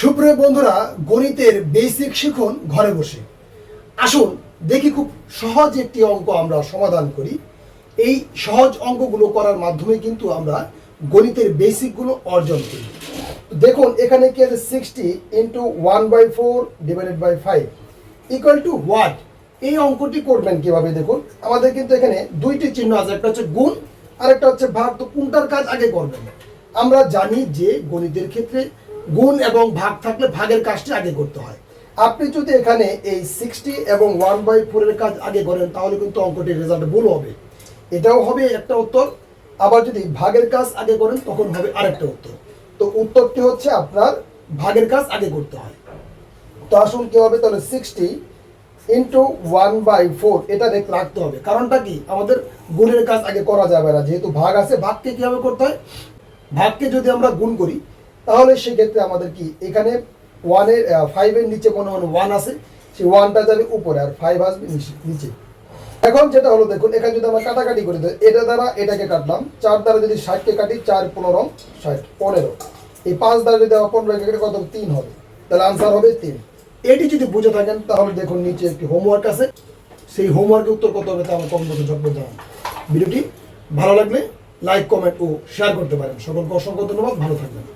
সুপ্রিয় বন্ধুরা, গণিতের বেসিক শিখুন, ঘরে বসে। আসুন, দেখি খুব সহজ একটি অঙ্ক আমরা সমাধান করি। এই সহজ অঙ্কগুলো করার মাধ্যমে কিন্তু আমরা গণিতের বেসিকগুলো অর্জন করি। দেখুন, এখানে কি আছে? Sixty into one by four divided by five equal to what এই অঙ্কটি করবেন কীভাবে দেখুন? আমাদের কিন্তু এখানে দুইটি চিহ্ন আছে, একটা হচ্ছে গুণ আর একটা হচ্ছে ভাগ। তো কোনটার কাজ আগে করবেন? আমরা জানি যে গণিতের ক্ষেত্রে গুণ এবং ভাগ থাকলে ভাগের কাজটি আগে করতে হয়। আপনি যদি এখানে এই সিক্সটি এবং ওয়ান বাই ফোরের কাজ আগে করেন, তাহলে কিন্তু অঙ্কটির রেজাল্ট ভুল হবে। এটাও হবে একটা উত্তর। আবার যদি ভাগের কাজ আগে করেন, তখন হবে আরেকটা উত্তর। তো উত্তরটি হচ্ছে আপনার ভাগের কাজ আগে করতে হয়। তো আসুন কি হবে, তাহলে sixty into one by four এটা দেখ, রাখতে হবে। কারণটা কি? আমাদের গুণের কাজ আগে করা যাবে না। যেহেতু ভাগ আছে, ভাগকে কীভাবে করতে হয়? ভাগকে যদি আমরা গুণ করি তাহলে সেক্ষেত্রে আমাদের কি, এখানে ওয়ানের ফাইভের নিচে কোনো মনে ওয়ান আছে, সেই ওয়ানটা যাবে উপরে আর ফাইভ আসবে নিচে- এখন যেটা হলো, দেখুন, এখানে যদি আমরা কাটাকাটি করি, তো এটা দ্বারা এটাকে কাটলাম, চার দ্বারা যদি ষাটকে কাটি, চার পনেরো, ষাট, পনেরো। এই পাঁচ দ্বারা যদি আমরা পনেরো কেটে, কত তিন হবে। তাহলে আনসার হবে তিন। এটি যদি বুঝে থাকেন, তাহলে দেখুন, নিচে একটি হোমওয়ার্ক আছে। সেই হোমওয়ার্কের উত্তর কত হবে, তা আমার কমেন্ট বক্সে যোগ করতে হবে ভিডিওটি ভালো লাগলে লাইক কমেন্ট ও শেয়ার করতে পারেন। সকলকে অসংখ্য ধন্যবাদ। ভালো থাকবেন।